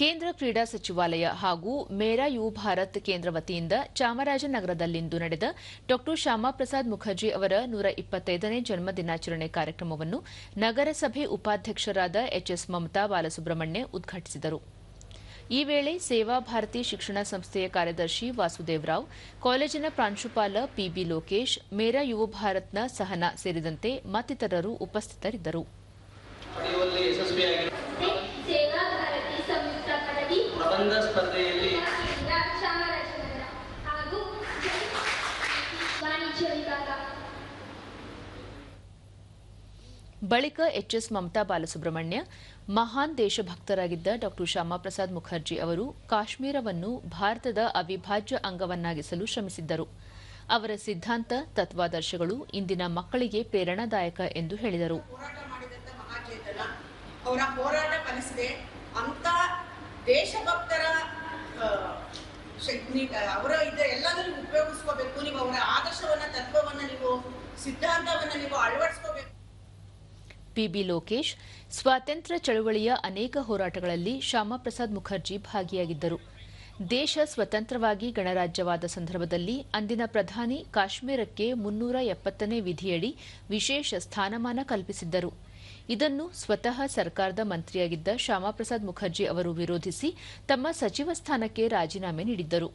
ಕೇಂದ್ರ ಕ್ರೀಡಾ ಸಚಿವಾಲಯ ಹಾಗೂ ಮೇರಾ ಯು ಭಾರತ್ ಕೇಂದ್ರ ವತಿಯಿಂದ ಚಾಮರಾಜನಗರದಲ್ಲಿಂದು ನಡೆದ ಡಾ ಶ್ಯಾಮಾಪ್ರಸಾದ್ ಮುಖರ್ಜಿ ಅವರ ನೂರ ಇಪ್ಪತ್ತೈದನೇ ಜನ್ಮ ದಿನಾಚರಣೆ ಕಾರ್ಯಕ್ರಮವನ್ನು ನಗರಸಭೆ ಉಪಾಧ್ಯಕ್ಷರಾದ ಎಚ್ಎಸ್ ಮಮತಾ ಬಾಲಸುಬ್ರಹ್ಮಣ್ಯ ಉದ್ಘಾಟಿಸಿದರು. ಈ ವೇಳೆ ಸೇವಾ ಭಾರತಿ ಶಿಕ್ಷಣ ಸಂಸ್ಥೆಯ ಕಾರ್ಯದರ್ಶಿ ವಾಸುದೇವರಾವ್, ಕಾಲೇಜಿನ ಪ್ರಾಂಶುಪಾಲ ಪಿಬಿ ಲೋಕೇಶ್, ಮೇರಾ ಯುವ ಭಾರತ್ನ ಸಹನಾ ಸೇರಿದಂತೆ ಮತ್ತಿತರರು ಉಪಸ್ಥಿತರಿದ್ದರು. ಬಳಿಕ ಎಚ್ಎಸ್ ಮಮತಾ ಬಾಲಸುಬ್ರಹ್ಮಣ್ಯ, ಮಹಾನ್ ದೇಶಭಕ್ತರಾಗಿದ್ದ ಡಾ. ಶ್ಯಾಮಾಪ್ರಸಾದ್ ಮುಖರ್ಜಿ ಅವರು ಕಾಶ್ಮೀರವನ್ನು ಭಾರತದ ಅವಿಭಾಜ್ಯ ಅಂಗವನ್ನಾಗಿಸಲು ಶ್ರಮಿಸಿದ್ದರು. ಅವರ ಸಿದ್ಧಾಂತ, ತತ್ವಾದರ್ಶಗಳು ಇಂದಿನ ಮಕ್ಕಳಿಗೆ ಪ್ರೇರಣಾದಾಯಕ ಎಂದು ಹೇಳಿದರು. ಅವರ ಹೋರಾಟ ಫಲಿಸಿದೆ ಅಂತ ದೇಶಭಕ್ತರ ಅವರ ಇದ ಎಲ್ಲದನ್ನು ಉಪಯೋಗಿಸ್ಕೋಬೇಕು. ನೀವು ಅವರ ಆದರ್ಶವನ್ನ, ತತ್ವವನ್ನ, ನೀವು ಸಿದ್ಧಾಂತವನ್ನ ನೀವು ಅಳವಡಿಸ್ಕೋಬೇಕು. ಪಿಬಿ ಲೋಕೇಶ್, ಸ್ವಾತಂತ್ರ್ಯ ಚಳವಳಿಯ ಅನೇಕ ಹೋರಾಟಗಳಲ್ಲಿ ಶ್ಯಾಮಪ್ರಸಾದ್ ಮುಖರ್ಜಿ ಭಾಗಿಯಾಗಿದ್ದರು. ದೇಶ ಸ್ವತಂತ್ರವಾಗಿ ಗಣರಾಜ್ಯವಾದ ಸಂದರ್ಭದಲ್ಲಿ ಅಂದಿನ ಪ್ರಧಾನಿ ಕಾಶ್ಮೀರಕ್ಕೆ ಮುನ್ನೂರ ಎಪ್ಪತ್ತನೇ ವಿಧಿಯಡಿ ವಿಶೇಷ ಸ್ಥಾನಮಾನ ಕಲ್ಪಿಸಿದ್ದರು. ಇದನ್ನು ಸ್ವತಃ ಸರ್ಕಾರದ ಮಂತ್ರಿಯಾಗಿದ್ದ ಶ್ಯಾಮಪ್ರಸಾದ್ ಮುಖರ್ಜಿ ಅವರು ವಿರೋಧಿಸಿ ತಮ್ಮ ಸಚಿವ ಸ್ಥಾನಕ್ಕೆ ರಾಜೀನಾಮೆ ನೀಡಿದ್ದರು.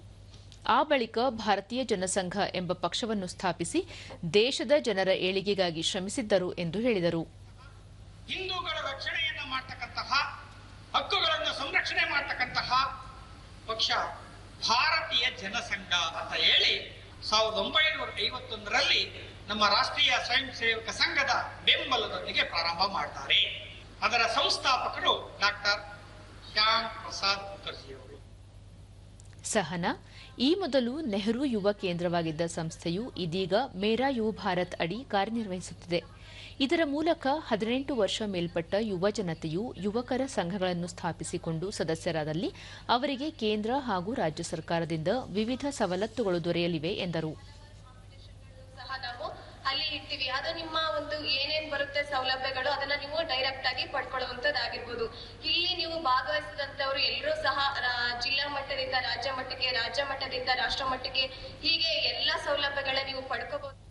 ಆ ಬಳಿಕ ಭಾರತೀಯ ಜನಸಂಘ ಎಂಬ ಪಕ್ಷವನ್ನು ಸ್ಥಾಪಿಸಿ ದೇಶದ ಜನರ ಏಳಿಗೆಗಾಗಿ ಶ್ರಮಿಸಿದ್ದರು ಎಂದು ಹೇಳಿದರು. ಹಿಂದೂಗಳ ರಕ್ಷಣೆಯನ್ನು ಮಾಡ್ತಕ್ಕಂತಹ, ಹಕ್ಕುಗಳನ್ನು ಸಂರಕ್ಷಣೆ ಮಾಡ್ತಕ್ಕಂತಹ ಪಕ್ಷ ಭಾರತೀಯ ಜನಸಂಘ ಅಂತ ಹೇಳಿ ಸಾವಿರದ ಒಂಬೈನೂರ ಐವತ್ತೊಂದರಲ್ಲಿ ನಮ್ಮ ರಾಷ್ಟ್ರೀಯ ಸ್ವಯಂ ಸೇವಕ ಸಂಘದ ಬೆಂಬಲದೊಂದಿಗೆ ಪ್ರಾರಂಭ ಮಾಡ್ತಾರೆ. ಅದರ ಸಂಸ್ಥಾಪಕರು ಡಾಕ್ಟರ್ ಶ್ಯಾಮ್ ಪ್ರಸಾದ್ ಮುಖರ್ಜಿ ಅವರು ಸಹನಾ, ಈ ಮೊದಲು ನೆಹರು ಯುವ ಕೇಂದ್ರವಾಗಿದ್ದ ಸಂಸ್ಥೆಯು ಇದೀಗ ಮೇರಾ ಯುವ ಭಾರತ್ ಅಡಿ ಕಾರ್ಯನಿರ್ವಹಿಸುತ್ತಿದೆ. ಇದರ ಮೂಲಕ ಹದಿನೆಂಟು ವರ್ಷ ಮೇಲ್ಪಟ್ಟ ಯುವ ಜನತೆಯು ಯುವಕರ ಸಂಘಗಳನ್ನು ಸ್ಥಾಪಿಸಿಕೊಂಡು ಸದಸ್ಯರಾದಲ್ಲಿ ಅವರಿಗೆ ಕೇಂದ್ರ ಹಾಗೂ ರಾಜ್ಯ ಸರ್ಕಾರದಿಂದ ವಿವಿಧ ಸವಲತ್ತುಗಳು ದೊರೆಯಲಿವೆ ಎಂದರು. ಅಲ್ಲಿ ಇರ್ತೀವಿ. ಅದು ನಿಮ್ಮ ಒಂದು ಏನೇನ್ ಬರುತ್ತೆ ಸೌಲಭ್ಯಗಳು ಅದನ್ನ ನೀವು ಡೈರೆಕ್ಟ್ ಆಗಿ ಪಡ್ಕೊಳ್ಳುವಂತದ್ದಾಗಿರ್ಬೋದು. ರಾಷ್ಟ್ರ ಮಟ್ಟಕ್ಕೆ ಹೀಗೆ ಎಲ್ಲಾ ಸೌಲಭ್ಯಗಳ ನೀವು ಪಡ್ಕೋಬಹುದು.